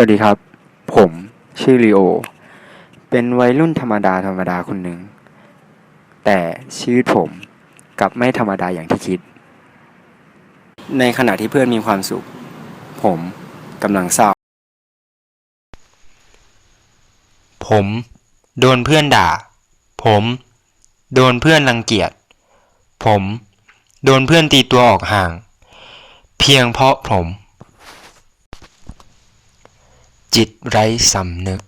สวัสดีครับ ผมชื่อลีโอ เป็นวัยรุ่นธรรมดาธรรมดาคนหนึ่ง แต่ชีวิตผมกลับไม่ธรรมดาอย่างที่คิด ในขณะที่เพื่อนมีความสุข ผมกำลังเศร้า ผมโดนเพื่อนด่า ผมโดนเพื่อนรังเกียจ ผมโดนเพื่อนตีตัวออกห่าง เพียงเพราะผม จิตไร้สำนึก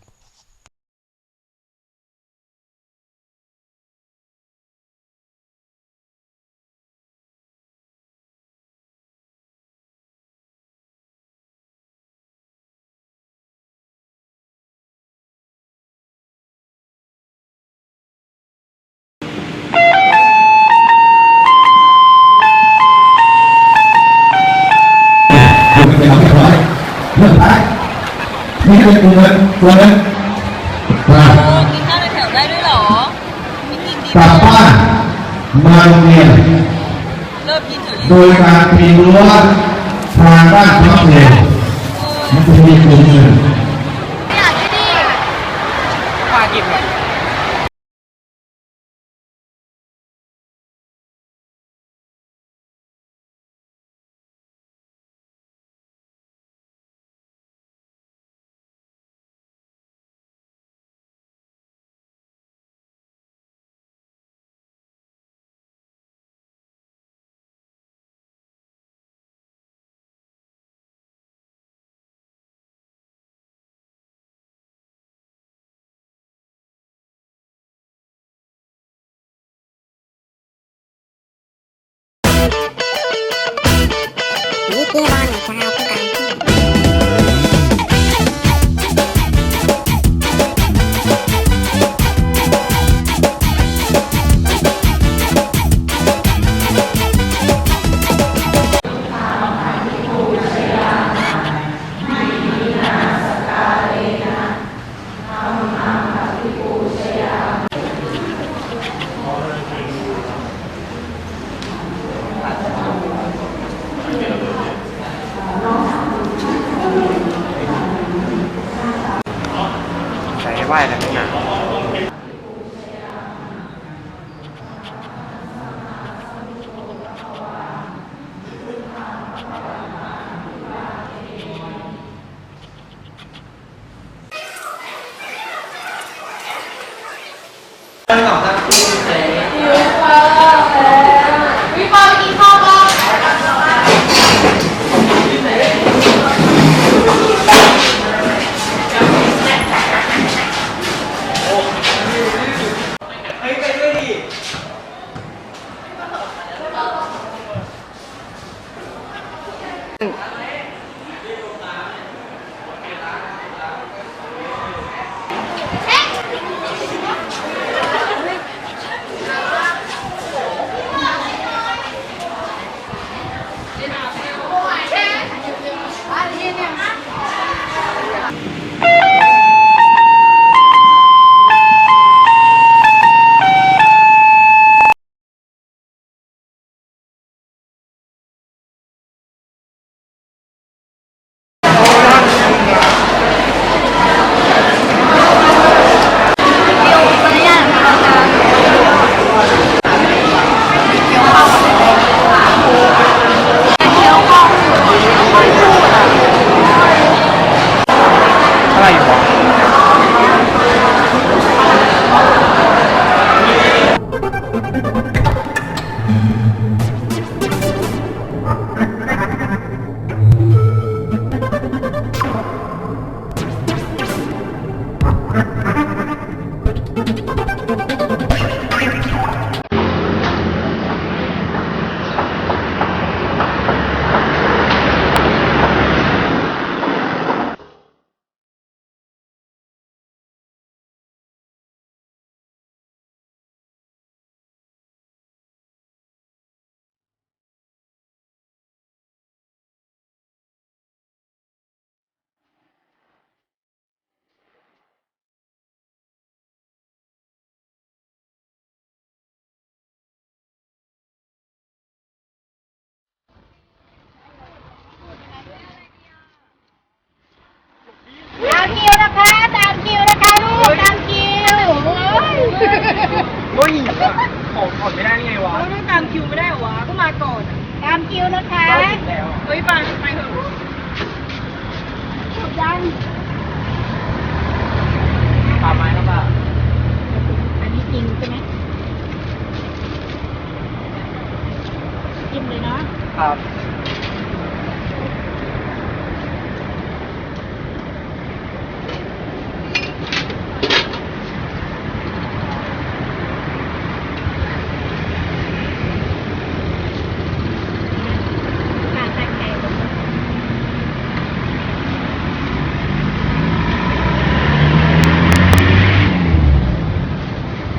นี่เป็นตัวเงินตัวเงินมาโอ้กินข้าวในแถวได้ด้วยเหรอไม่กินดีกลับบ้านมาโรงเรียนเริ่มกินถึงโดยการปีนรั้วทางด้านพักเรียนมันจะมีกลุ่มหนึ่ง ตามคิวนะคะเฮ้ยปังไปเถอะถูกยังปาไม้แล้วป่ะอันนี้จริงใช่ไหมจิ้มเลยเนาะครับ การใส่ไข่ลงไป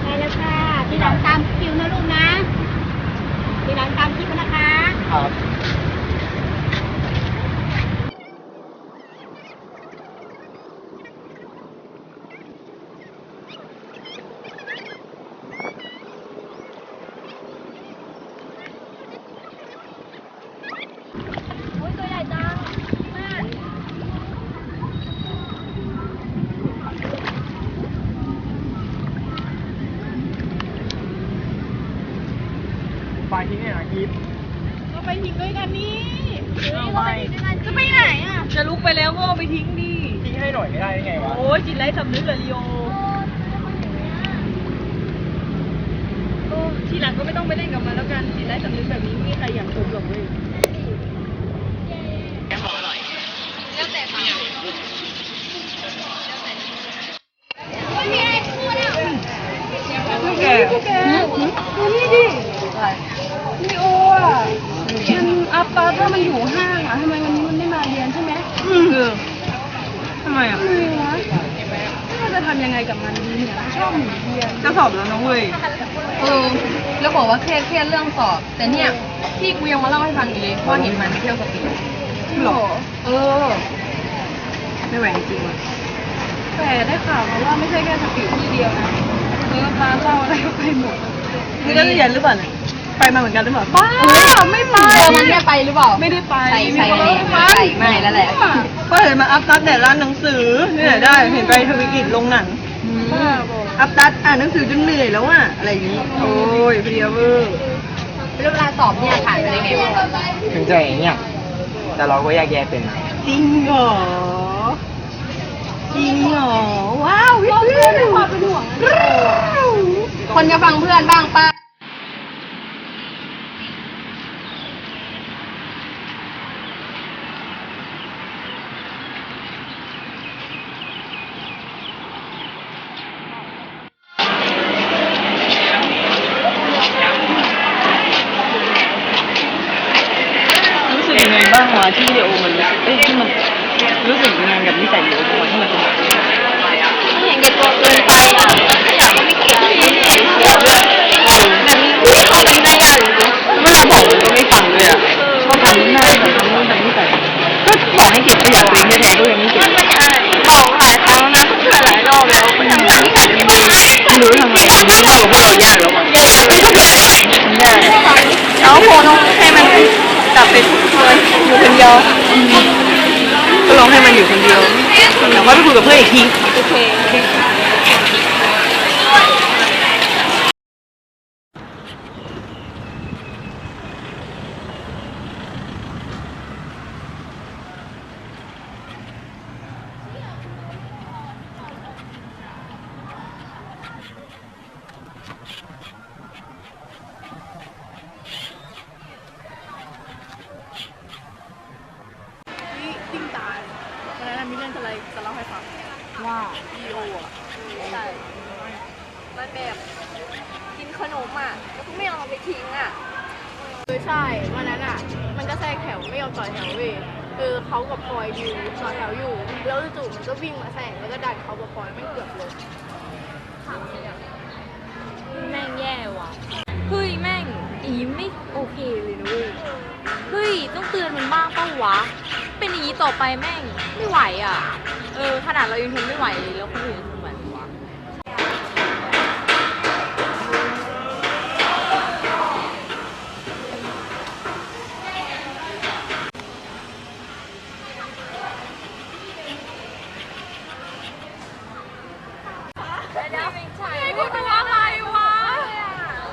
ได้แล้วค่ะทีหลังตามคิวนะลูกนะ ทีหลังตามคิวนะคะ ครับ ไปที่นี่นะกิฟ ก็ไปทิ้งด้วยกันนี่เอาไปจะไปไหนอะ จะลุกไปแล้วก็เอาไปทิ้งดิ ทิ้งให้หน่อยไม่ได้ได้ไงวะ โอ้ยจิตไร้ สำนึกเลยลีโอทีหลังก็ไม่ต้องไปเล่นกับมันแล้วกันจิตไร้สำนึกแบบนี้ไม่มีใครอยากพบหรอกเว้ย แกดูนี่ดิลีโออะ มันอัพตาถ้ามันอยู่ห้างอะทำไมวันนี้มันไม่มาเรียนใช่ไหมอืมทำไมอะทำไมวะเราจะทำยังไงกับมันดีเนี่ยชอบหนีเรียน จะส อบแล้วนะเว้ย เออแล้วบอกว่าเครียดเครียดเรื่องสอบ แต่เนี่ยพี่กูยังมาเล่าให้ฟังอยู่เลยว่าเห็นมันไปเที่ยวสปีดหรอ เออ ไม่ไหวจริงๆว่ะแต่ได้ข่าวมาว่าไม่ใช่แค่สปีดที่เดียวนะเออร้านเหล้าอะไรก็ไปหมดนี่ก็เรียนหรือเปล่าเนี่ยไปมาเหมือนกันหรือเปล่าบ้าไม่ไปเออมันเนี่ยไปหรือเปล่า ไม่ได้ไปใส่ใส่มีคนเลยมาใส่ไม่แล้วแหละก็เห็นมาอัพตัดแต่ร้านหนังสือนี่ไหนได้เห็นไปทวิกิจลงหนังอั พตัดอ่านหนังสือจนเหนื่อยแล้วอะอะไรอย่างนี้ โอ้ยเพลียเวอร์แล้วเวลาสอบเนี่ยผ่านไปได้ไงวะถึงจะอย่างเงี้ยแต่เราก็แยกแยะเป็นนะจริงเหรอจริงเหรอว้าวพี่เพื่อนความเป็นห่วงคนจะฟังเพื่อนบ้างป้า รู้สึก ยังไงบ้างวะที่เดโอมันรู้สึกเอ้ยที่มันรู้สึกยังไงกับนิสัยเดโอที่มันเอยู่คนเดียวก็ลองให้มันอยู่คนเดียวแต่ว่าไปคุยกับเพื่อนอีกทีโอเค ติ้งตายวันนั้นมีเรื่องอะไรจะเล่าให้ฟังว่าดีโออะ ใช่มันแบบกินขนมอะแล้วก็ไม่เอาไปทิ้งอะ เออใช่ วันนั้นอะ มันก็แทรกแถวไม่ยอมต่อแถวเว้ยคือเขากับพล อยอยู่ต่อแถวอยู่ แล้วจู่ๆมันก็วิ่งมาแซงแล้วก็ดันเขากับพลอยไม่เกือบเลยถามเลยอะแม่งแย่ว่ะ เฮ้ยแม่งอีไม่โอเคเลยนะเว้ย เฮ้ยต้องเตือนมันบ้างเป้าวะ เป็นอย่างนี้ต่อไปแม่งไม่ไหวอะ เออขนาดเรายังทนไม่ไหวเลยแล้วคนอื่น ใช่นี่เป็นอะไรวะ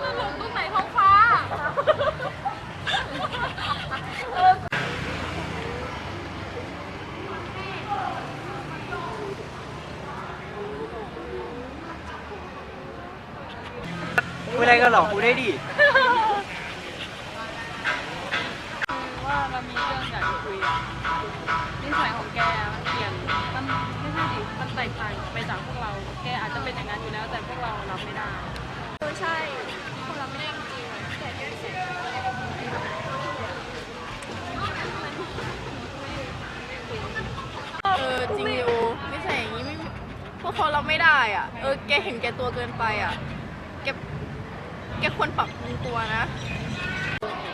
ตลกตรงไหนท้องฟ้า ไม่ได้ก็หลอกกูได้ดิ ไม่ได้อะ เออ แกเห็นแกตัวเกินไปอะ แก แกควรปรับปรุงตัวนะ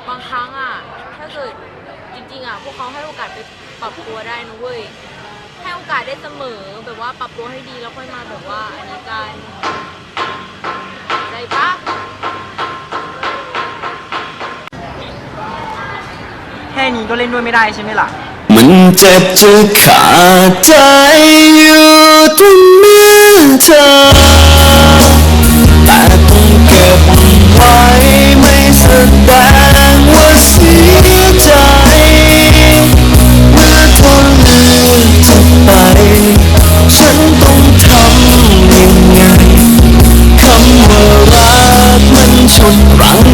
บางครั้งอะ ถ้าเกิดจริงๆอะ พวกเขาให้โอกาสไปปรับตัวได้นะเว้ย ให้โอกาสได้เสมอ แบบว่าปรับตัวให้ดีแล้วค่อยมาแบบว่าอันนี้กันใจปะแค่นี้ก็เล่นด้วยไม่ได้ใช่ไหมล่ะ มันเจ็บจะขาดใจอยู่ตรง เธอ แต่ต้องเก็บไว้ไม่แสดงว่าเสียใจ เมื่อทนเลือกจะไป ฉันต้องทำยังไง คำว่ารักมันฉุดรั้ง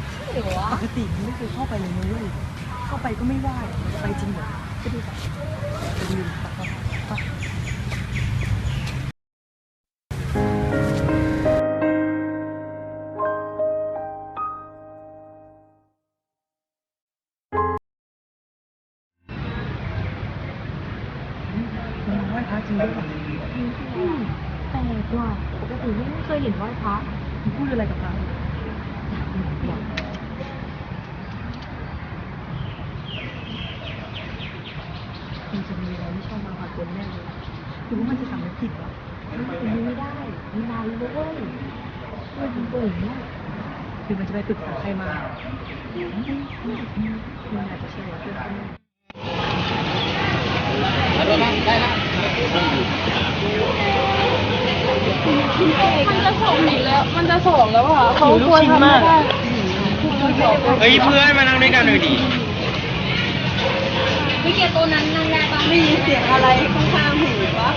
หรอปกติมันไม่เคยเข้าไปเลยนะเว้ยเข้าไปก็ไม่ไหว้ไปจริงเหรอไปดูกัน นานเลยเว้ยไม่ถึงตัวอย่างเนี้ยหรือมันจะไปปรึกษาใครมามันอาจจะเชื่อว่าเพื่อนเขามันจะสองแล้ว มันจะสองแล้วอะเขาควรทำไม่ได้เฮ้ยเพื่อนมานั่งด้วยกันหน่อยดิไม่เกี่ยวตัวนั้นนั่งได้ปะไม่มีเสียงอะไรข้างๆหูปะ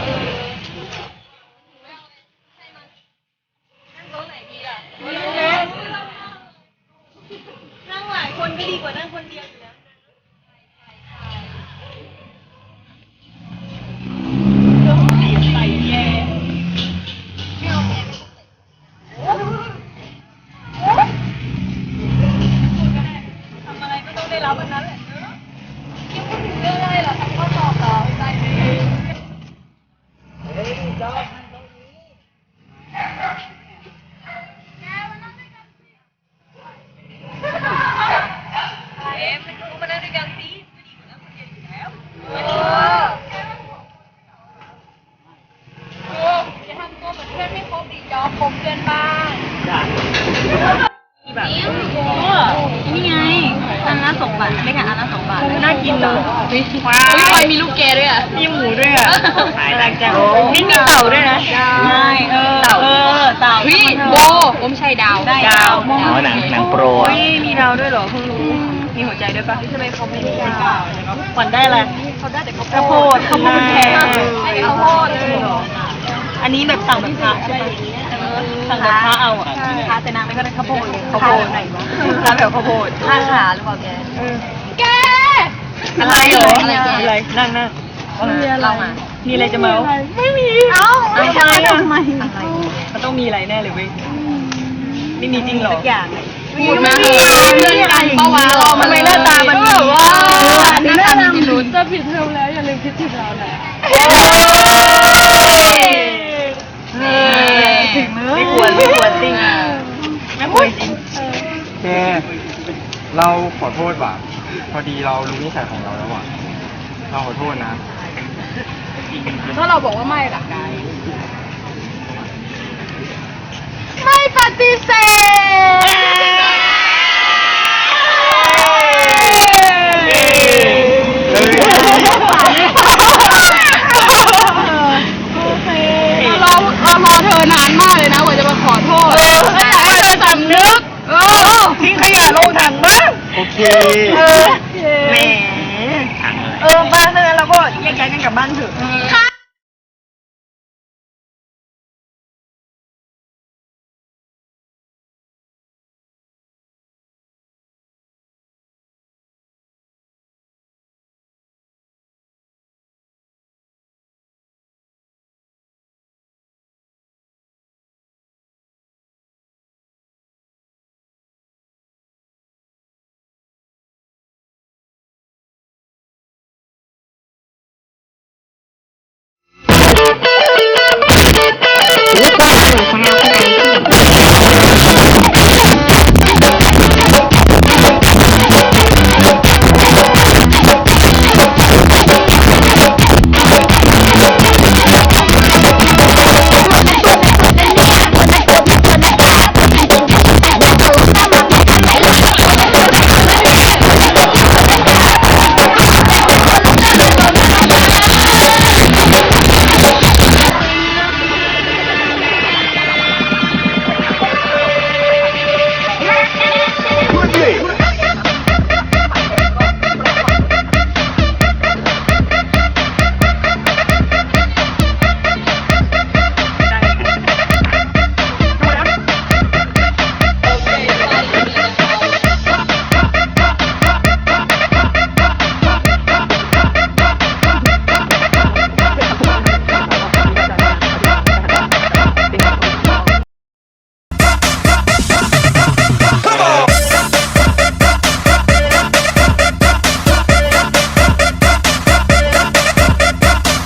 นั่งหลาย คนก็ดีกว่านั่งคนเดียวอยู่แล้ว นี่ไงอันละสองบาทไม่ค่ะอันละสองบาทน่ากิ นเหรอว้าวไฟมีลูกแกด้วยอะ มีหมูด้วยอะขายดังจังมีมีเต่าด้วยนะใช่เออเต่า เออเต่าพี่โบผมใช่ดาวดาวอ๋อหนังหนังโปรอะมีดาวด้วยเหรอเพิ่งรู้ มีหัวใจด้วยปะทำไมเขาไม่ได้ดาวขวัญได้อะไรเขาได้แต่ข้าวโพดข้าวโพดแพงได้ข้าวโพดอันนี้แบบสั่งแบบพระใช่ไหมสั่งแบบพระเอาอะพระแต่นางไม่ก็ได้ข้าวโพดข้าวโพดไหนวะร้านแบบข้าวโพดห้าขาหรือเปล่าแกแก อะไรเหรออะไรนั่งนั่งมีอะไรมีอะไรจะเมาไม่มีเอ้าไม่ใช่ทำไมมันต้องมีอะไรแน่เลยเว้ยไม่มีจริงหรออย่างพูดมาเพื่อนกันปะวะทำไมหน้าตามันแบบว่าหน้าตามันพิรุณจะผิดเทอมแล้วอย่าลืมคิดถึงเราแหละถึงเลยไม่ควรไม่ควรจริงไม่ควรจริง เราขอโทษว่ะพอดีเรารู้นิสัยของเราแล้วว่ะเราขอโทษนะ ถ้าเราบอกว่าไม่ล่ะกายไม่ปฏิเสธเฮ้ย เราเรารอเธอนานมาก โอ้ทิ้งขยะลงถังบ้างโอเคแหม ถัเออบ้านนั้นเราก็แยกย้ายกันกลับบ้านเถอะ